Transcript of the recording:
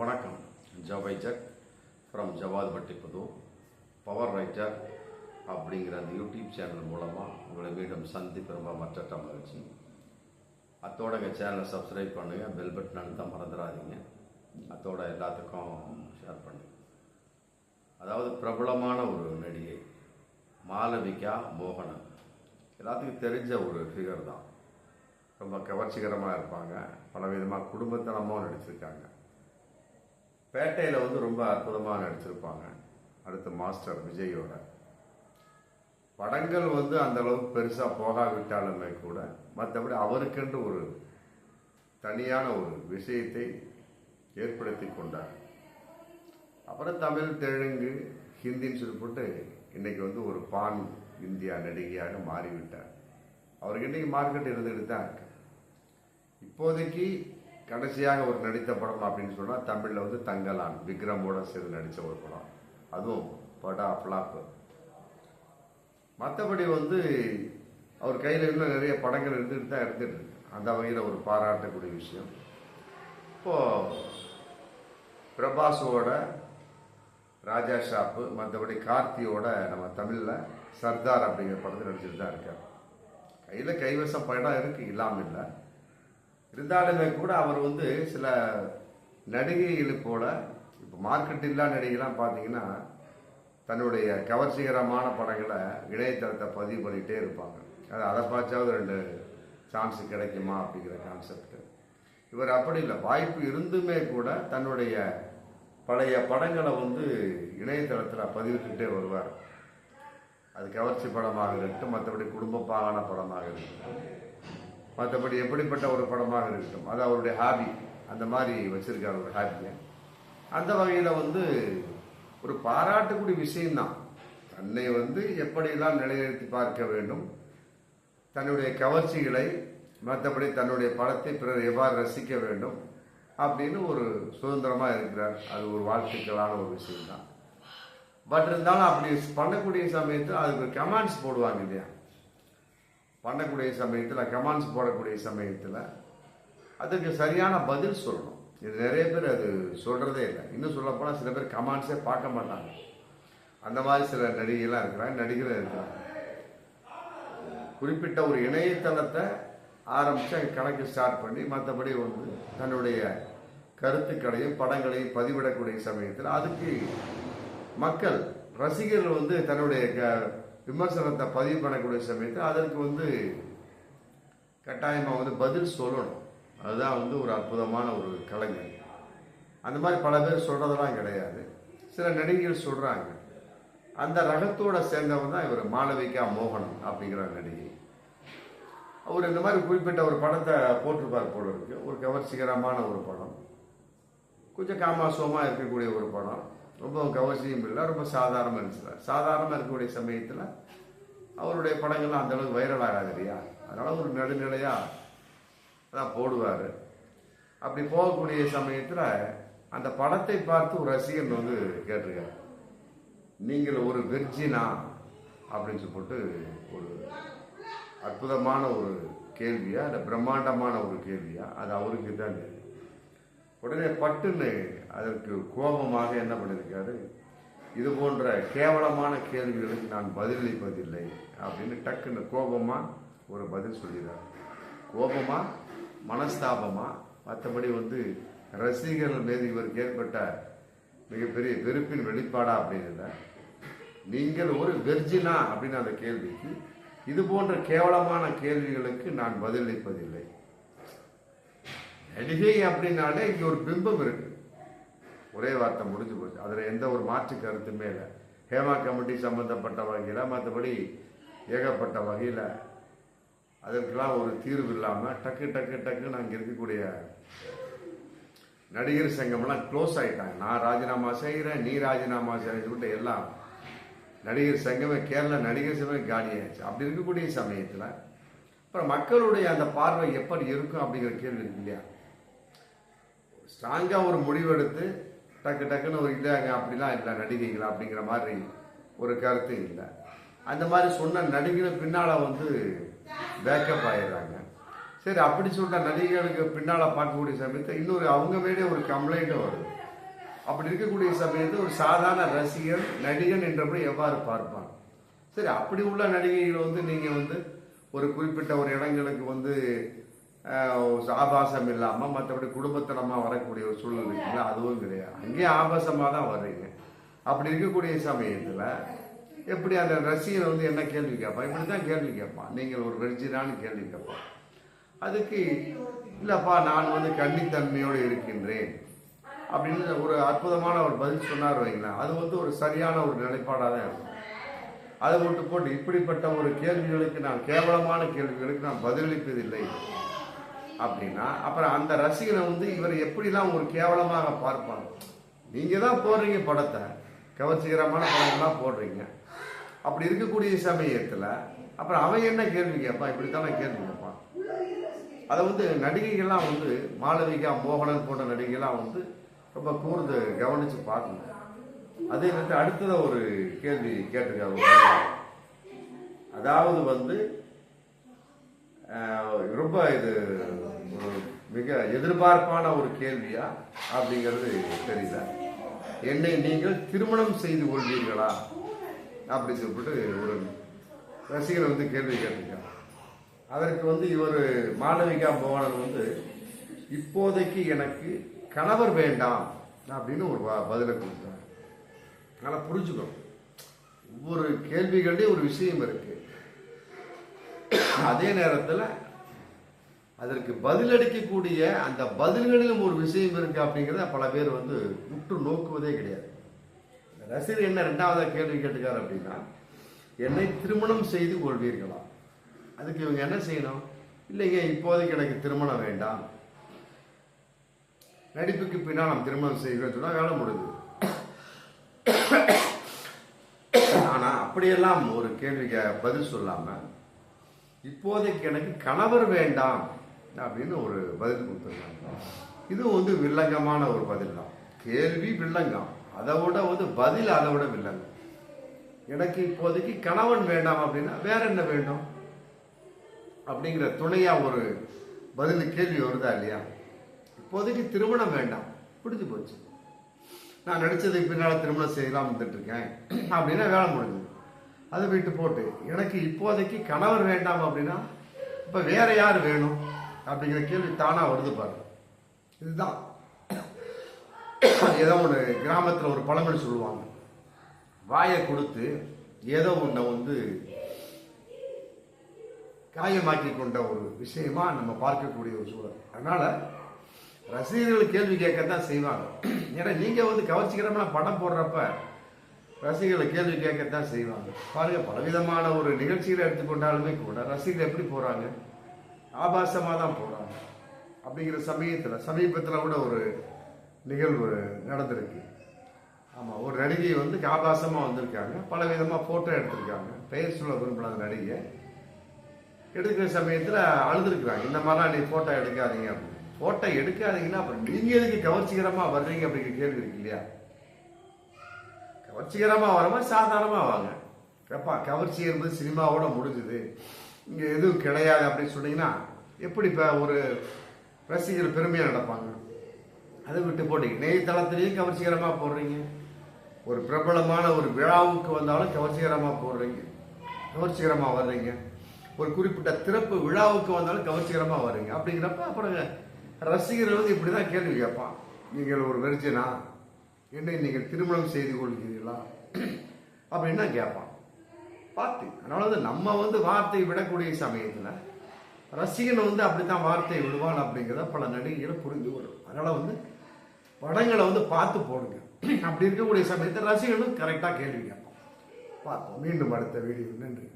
வணக்கம். ஜவைஜக் from Jawad power writer அப்படிங்கிற அந்த யூடியூப் சேனல் மூலமாக உங்களை மீண்டும் சந்திப்பு ரொம்ப மற்ற மகிழ்ச்சி அத்தோட எங்கள் சேனலை சப்ஸ்கிரைப் பண்ணுங்கள் பெல் பட்டன் அழுத்த மறந்துடாதீங்க. அத்தோட எல்லாத்துக்கும் ஷேர் பண்ணுங்கள் அதாவது பிரபலமான ஒரு நடிகை மாலவிகா மோகனன். எல்லாத்துக்கும் தெரிஞ்ச ஒரு ஃபிகர் தான். ரொம்ப கவர்ச்சிகரமாக இருப்பாங்க. பல விதமாக குடும்பத்தனமாக நடிச்சிருக்காங்க. பேட்டையில் வந்து ரொம்ப அற்புதமாக நடிச்சிருப்பாங்க. அடுத்து மாஸ்டர் விஜயோட. படங்கள் வந்து அந்த அளவுக்கு பெருசாக போகாவிட்டாலுமே கூட மற்றபடி அவருக்கென்று ஒரு தனியான ஒரு விஷயத்தை ஏற்படுத்தி கொண்டார். அப்புறம் தமிழ் தெலுங்கு ஹிந்தின்னு சொல்லி இன்றைக்கி வந்து ஒரு பான் இந்தியா நடிகையாக மாறிவிட்டார். அவருக்கு இன்றைக்கி மார்க்கெட் இருந்துகிட்டு தான் இருக்கு. இப்போதைக்கு கடைசியாக ஒரு நடித்த படம் அப்படின்னு சொன்னால் தமிழில் வந்து தங்கலான் விக்ரமோட சேர்ந்து நடித்த ஒரு படம். அதுவும் படா ஃப்ளாப்பு மற்றபடி வந்து அவர் கையில் இன்னும் நிறைய படங்கள் இருந்துட்டு தான் இருந்துட்டு அந்த வகையில் ஒரு பாராட்டக்கூடிய விஷயம். இப்போது பிரபாஸோட ராஜா ஷாப்பு மற்றபடி கார்த்தியோட நம்ம தமிழில் சர்தார் அப்படிங்கிற படத்தில் நடிச்சுட்டு தான் இருக்கார். கையில் கைவசம் படம் இருக்குது இல்லாமல் இல்லை. இருந்தாலுமே கூட அவர் வந்து சில நடிகைகள் போல இப்போ மார்க்கெட் இல்லா நடிகைலாம் பார்த்தீங்கன்னா தன்னுடைய கவர்ச்சிகரமான படங்களை இணையதளத்தை பதிவு பண்ணிகிட்டே இருப்பாங்க. அது அதை பார்த்தாவது ரெண்டு சான்ஸ் கிடைக்குமா அப்படிங்கிற கான்செப்ட் இவர் அப்படி இல்லை. வாய்ப்பு இருந்துமே கூட தன்னுடைய பழைய படங்களை வந்து இணையதளத்தில் பதிவிட்டுட்டே வருவார். அது கவர்ச்சி படமாக இருக்கட்டும் மற்றபடி குடும்ப பாகான படமாக இருக்கட்டும். மற்றபடி எப்படிப்பட்ட ஒரு படமாக இருக்கட்டும் அது அவருடைய ஹாபி அந்த மாதிரி வச்சிருக்காரு ஒரு ஹாபியை அந்த வகையில் வந்து ஒரு பாராட்டக்கூடிய விஷயம்தான். தன்னை வந்து எப்படியெல்லாம் நிலைநிறுத்தி பார்க்க வேண்டும் தன்னுடைய கவர்ச்சிகளை மற்றபடி தன்னுடைய படத்தை பிறர் எவ்வாறு ரசிக்க வேண்டும் அப்படின்னு ஒரு சுதந்திரமாக இருக்கிறார். அது ஒரு வாழ்த்துக்களான ஒரு விஷயம்தான். பட் இருந்தாலும் அப்படி பண்ணக்கூடிய சமயத்தில் அதுக்கு கமெண்ட்ஸ் போடுவாங்க இல்லையா? பண்ணக்கூடிய சமயத்தில் கமெண்ட்ஸ் போடக்கூடிய சமயத்தில் அதுக்கு சரியான பதில் சொல்லணும். இது நிறைய பேர் அது சொல்கிறதே இல்லை. இன்னும் சொல்லப்போனால் சில பேர் கமெண்ட்ஸே பார்க்க மாட்டாங்க. அந்த மாதிரி சில நடிகைலாம் இருக்கிறாங்க நடிகரும் இருக்கிறாங்க. குறிப்பிட்ட ஒரு இணையதளத்தை ஆரம்பித்து அங்கே கணக்கு ஸ்டார்ட் பண்ணி மற்றபடி வந்து தன்னுடைய கருத்துக்களையும் படங்களையும் பதிவிடக்கூடிய சமயத்தில் அதுக்கு மக்கள் ரசிகர்கள் வந்து தன்னுடைய க விமர்சனத்தை பதிவு பண்ணக்கூடிய சமயத்தில் அதற்கு வந்து கட்டாயமாக வந்து பதில் சொல்லணும். அதுதான் வந்து ஒரு அற்புதமான ஒரு கலைஞர். அந்த மாதிரி பல பேர் சொல்கிறதெல்லாம் கிடையாது. சில நடிகைகள் சொல்கிறாங்க அந்த ரகத்தோட சேர்ந்தவன் தான் இவர் மாளவிகா மோகன் அப்படிங்கிற நடிகை. அவர் இந்த மாதிரி குறிப்பிட்ட ஒரு படத்தை போட்டிருப்பார் போல இருக்கு. ஒரு கவர்ச்சிகரமான ஒரு படம். கொஞ்சம் காமாசோமாக இருக்கக்கூடிய ஒரு படம். ரொம்ப கவர்ச்சியும் இல்லை. ரொம்ப சாதாரணமாக இருந்துச்சு சாதாரணமாக இருக்கக்கூடிய சமயத்தில் அவருடைய படங்கள்லாம் அந்தளவுக்கு வைரல் ஆகாது இல்லையா? அதனால் ஒரு நடுநிலையாக தான் போடுவார். அப்படி போகக்கூடிய சமயத்தில் அந்த படத்தை பார்த்து ஒரு ரசிகன் வந்து கேட்டிருக்காரு. நீங்கள் ஒரு வெர்ஜினா அப்படின்னு சொல்லிட்டு ஒரு அற்புதமான ஒரு கேள்வியா இல்லை பிரம்மாண்டமான ஒரு கேள்வியா அது அவருக்கு தான் உடனே பட்டுன்னு அதற்கு கோபமாக என்ன பண்ணியிருக்காரு? இது போன்ற கேவலமான கேள்விகளுக்கு நான் பதிலளிப்பதில்லை அப்படின்னு டக்குன்னு கோபமாக ஒரு பதில் சொல்லிடுறார். கோபமாக மனஸ்தாபமாக மற்றபடி வந்து ரசிகர்கள் மீது இவருக்கு ஏற்பட்ட மிகப்பெரிய வெறுப்பின் வெளிப்பாடா அப்படின்னு இல்லை. நீங்கள் ஒரு வெர்ஜினா அப்படின்னு அந்த கேள்விக்கு இது போன்ற கேவலமான கேள்விகளுக்கு நான் பதிலளிப்பதில்லை. நடிகை அப்படின்னாலே இங்கே ஒரு பிம்பம் இருக்கு. ஒரே வார்த்தை முடிஞ்சு போச்சு. அதில் எந்த ஒரு மாற்று கருத்துமே இல்லை. ஹேமா கமிட்டி சம்பந்தப்பட்ட வகையில் மற்றபடி ஏகப்பட்ட வகையில் அதற்கெல்லாம் ஒரு தீர்வு இல்லாமல் டக்கு டக்கு டக்குன்னு அங்கே இருக்கக்கூடிய நடிகர் சங்கம்லாம் க்ளோஸ் ஆகிட்டாங்க நான் ராஜினாமா செய்கிறேன் நீ ராஜினாமா செய்யறேன்னு சொல்லிட்டு எல்லாம் நடிகர் சங்கமே கேரள நடிகர் சங்கமே காலியாச்சு ஆயிடுச்சு. அப்படி இருக்கக்கூடிய சமயத்தில் அப்புறம் மக்களுடைய அந்த பார்வை எப்படி இருக்கும் அப்படிங்கிற கேள்வி இருக்கு இல்லையா? ஸ்ட்ராங்காக ஒரு முடிவெடுத்து டக்கு டக்குன்னு ஒரு இல்லைங்க அப்படிலாம் இல்லை நடிகைகள் அப்படிங்கிற மாதிரி ஒரு கருத்து இல்லை. அந்த மாதிரி சொன்ன நடிகர்கள் பின்னால் வந்து பேக்கப் ஆயிடுறாங்க. சரி அப்படி சொல்கிற நடிகர்களுக்கு பின்னால் பார்க்கக்கூடிய சமயத்தில் இன்னொரு அவங்க மேலே ஒரு கம்ப்ளைண்ட்டும் வருது அப்படி இருக்கக்கூடிய சமயத்தில் ஒரு சாதாரண ரசிகன் நடிகன் என்றபடி எவ்வாறு பார்ப்பான்? சரி அப்படி உள்ள நடிகைகள் வந்து நீங்கள் வந்து ஒரு குறிப்பிட்ட ஒரு இடங்களுக்கு வந்து ஆபாசம் இல்லாமல் மற்றபடி குடும்பத்தனமாக வரக்கூடிய ஒரு சூழல் இருக்குங்களா அதுவும் கிடையாது. அங்கேயும் ஆபாசமாக தான் வர்றீங்க. அப்படி இருக்கக்கூடிய சமயத்தில் எப்படி அந்த ரசிகர் வந்து என்ன கேள்வி கேட்பான்? இப்படி தான் கேள்வி கேட்பான். நீங்கள் ஒரு வெர்ஜினான்னு கேள்வி கேட்பான். அதுக்கு இல்லைப்பா நான் வந்து கன்னித்தன்மையோடு இருக்கின்றேன். அப்படின்னு ஒரு அற்புதமான ஒரு பதில் சொன்னார் வைங்களேன். அது வந்து ஒரு சரியான ஒரு நிலைப்பாடாக தான் இருக்கும். அதை விட்டு போட்டு இப்படிப்பட்ட ஒரு கேள்விகளுக்கு நான் கேவலமான கேள்விகளுக்கு நான் பதிலளிப்பதில்லை. அப்படின்னா அப்புறம் அந்த ரசிகனை வந்து இவர் எப்படிலாம் ஒரு கேவலமாக பார்ப்பாங்க நீங்க தான் போடுறீங்க படத்தை. கவர்ச்சிகரமான படங்கள்லாம் போடுறீங்க. அப்படி இருக்கக்கூடிய சமயத்தில் அப்புறம் அவன் என்ன கேள்வி கேட்பான்? இப்படித்தானே கேள்வி கேட்பான். அதை வந்து நடிகைகள்லாம் வந்து மாளவிகா மோகனன் போன்ற நடிகைகள்லாம் வந்து ரொம்ப கூர்ந்து கவனிச்சு பார்க்கணும். அதே நேரத்தில் அடுத்ததை ஒரு கேள்வி கேட்டிருக்காரு அதாவது வந்து ரொம்ப இது ஒரு மிக எதிர்பார்ப்பான ஒரு கேள்வியா அப்படிங்கிறது தெரியல. என்னை நீங்கள் திருமணம் செய்து கொள்வீர்களா? அப்படி சொல்லிட்டு ஒரு ரசிகர் வந்து கேள்வி கேட்டிருக்கார் அதற்கு வந்து இவர் மாளவிகா மோகனன் வந்து இப்போதைக்கு எனக்கு கணவர் வேண்டாம் அப்படின்னு ஒரு பதிலை கொடுத்தார் நல்லா புரிஞ்சுக்கணும். ஒவ்வொரு கேள்விகள்லேயும் ஒரு விஷயம் இருக்குது அதே நேரத்தில் அதற்கு பதிலளிக்கக்கூடிய அந்த பதில்களிலும் ஒரு விஷயம் இருக்கு அப்படிங்கிறத பல பேர் வந்து உற்று நோக்குவதே கிடையாது. ரசிகர் என்ன ரெண்டாவதாக கேள்வி கேட்டுக்கார் அப்படின்னா என்னை திருமணம் செய்து கொள்வீர்களா? அதுக்கு இவங்க என்ன செய்யணும்? இல்லைங்க இப்போதைக்கு எனக்கு திருமணம் வேண்டாம். நடிப்புக்கு பின்னால் நாம் திருமணம் செய்கிறோம் சொன்னால் வேலை முடியுது ஆனால் அப்படியெல்லாம் ஒரு கேள்விக்கு பதில் சொல்லாமல் இப்போதைக்கு எனக்கு கணவர் வேண்டாம் அப்படின்னு ஒரு பதில் கொடுத்துருக்காங்க. இது வந்து வில்லங்கமான ஒரு பதில் தான். கேள்வி வில்லங்கம். அதை விட வந்து பதில் அதை விட வில்லங்கம். எனக்கு இப்போதைக்கு கணவன் வேண்டாம் அப்படின்னா வேற என்ன வேண்டும்? அப்படிங்கிற துணையா ஒரு பதில் கேள்வி வருதா இல்லையா? இப்போதைக்கு திருமணம் வேண்டாம். பிடிச்சு போச்சு. நான் நடிச்சதுக்கு பின்னால் திருமணம் செய்யலாம் வந்துட்டு இருக்கேன். அப்படின்னா வேலை முடிஞ்சு அதை விட்டு போட்டு எனக்கு இப்போதைக்கு கணவர் வேண்டாம் அப்படின்னா இப்போ வேற யார் வேணும்? அப்படிங்கிற கேள்வி தானாக வருது பாருங்க. இதுதான். ஏதோ ஒன்று கிராமத்தில் ஒரு பழமொழி சொல்லுவாங்க. வாயை கொடுத்து ஏதோ ஒன்றை வந்து காயமாக்கி கொண்ட ஒரு விஷயமா நம்ம பார்க்கக்கூடிய ஒரு சூழல். அதனால ரசிகர்கள் கேள்வி கேட்க தான் செய்வாங்க. ஏன்னா நீங்கள் வந்து கவர்ச்சிகரமான படம் போடுறப்ப ரசிகர்களை கேள்வி கேட்கத்தான் செய்வாங்க. பாருங்க பலவிதமான ஒரு நிகழ்ச்சிகளை எடுத்துக்கொண்டாலுமே கூட ரசிகர்கள் எப்படி போறாங்க? ஆபாசமாக தான் போறாங்க. அப்படிங்கிற சமயத்தில் சமீபத்தில் கூட ஒரு நிகழ்வு நடந்திருக்கு. ஆமாம் ஒரு நடிகை வந்து ஆபாசமாக வந்திருக்காங்க. பல விதமாக ஃபோட்டோ எடுத்திருக்காங்க. பெயர் சொல்ல விரும்பல அந்த நடிகை. எடுக்கிற சமயத்தில் அழுதுருக்குறாங்க. இந்த மாதிரிலாம் நீ ஃபோட்டோ எடுக்காதீங்க அப்படின்னு. ஃபோட்டோ எடுக்காதீங்கன்னா அப்புறம் நீங்கள் எதுக்கு கவர்ச்சிகரமாக வர்றீங்க அப்படிங்கிற கேள்வி இருக்கு இல்லையா? கவர்ச்சிகரமாக வரமா சாதாரணமாக வாங்க. எப்பா கவர்ச்சி என்பது சினிமாவோட முடிஞ்சுது. இங்கே எதுவும் கிடையாது அப்படின்னு சொன்னீங்கன்னா எப்படி இப்போ ஒரு ரசிகர் பெருமையாக நடப்பாங்க? அதை விட்டு போட்டீங்க இணையதளத்திலையும் கவர்ச்சிகரமாக போடுறீங்க. ஒரு பிரபலமான ஒரு விழாவுக்கு வந்தாலும் கவர்ச்சிகரமாக போடுறீங்க. கவர்ச்சிகரமாக வர்றீங்க. ஒரு குறிப்பிட்ட திறப்பு விழாவுக்கு வந்தாலும் கவர்ச்சிகரமாக வர்றீங்க. அப்படிங்கிறப்ப அப்புறம் ரசிகர்கள் வந்து இப்படி தான் கேள்வி கேட்பான் நீங்கள் ஒரு வெர்ஜனா? என்னை நீங்கள் திருமணம் செய்து கொள்கிறீர்களா? அப்படின்னா கேட்பான் பார்த்து அதனால வந்து நம்ம வந்து வார்த்தை விடக்கூடிய சமயத்தில் ரசிகன் வந்து அப்படித்தான் வார்த்தை விடுவான் அப்படிங்கிறத பல நடிகைகளை புரிந்து கொள்ளும். அதனால வந்து படங்களை வந்து பார்த்து போடுங்க. அப்படி இருக்கக்கூடிய சமயத்தில் ரசிகனும் கரெக்டாக கேள்வி கேட்போம் பார்ப்போம். மீண்டும் அடுத்த வீடியோ நன்றி.